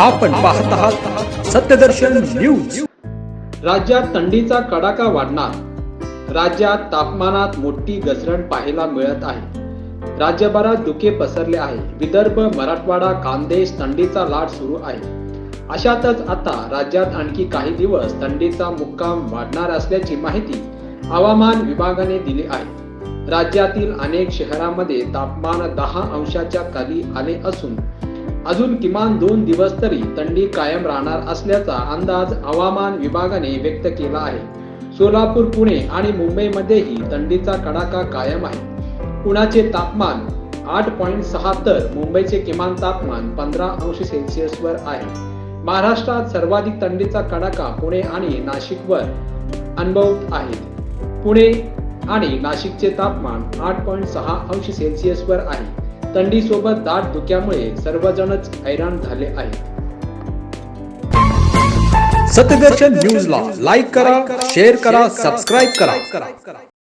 आपण पाहत आहात सत्यदर्शन न्यूज. राज्यात थंडीचा कडाका वाढणार. राज्यात तापमानात मोठी घसरण पाहायला मिळत आहे. राज्यभरात धुके पसरले आहे विदर्भ मराठवाडा खानदेश थंडीचा लाट सुरू आहे. अशातच आता राज्यात आणखी काही दिवस थंडीचा मुक्काम वाढणार असल्याची माहिती हवामान विभागाने दिली आहे. राज्यातील अनेक शहरांमध्ये तापमान दहा अंशाच्या खाली आले असून अजून किमान दोन दिवस तरी थंडी कायम राहणार असल्याचा अंदाज हवामान विभागाने व्यक्त केला आहे. सोलापूर पुणे आणि मुंबईमध्येही थंडीचा कडाका कायम आहे. पुण्याचे तापमान आठ पॉईंट सहा तर मुंबईचे किमान तापमान पंधरा अंश सेल्सिअसवर आहे. महाराष्ट्रात सर्वाधिक थंडीचा कडाका पुणे आणि नाशिकवर अनुभवत आहेत. पुणे आणि नाशिकचे तापमान आठ पॉईंट सहा अंश सेल्सिअसवर आहे. थंडीसोबत दाट धुक्यामुळे सर्वजणच हैराण झाले आहेत. सत्यदर्शन न्यूजला लाईक करा शेअर करा सबस्क्राईब करा.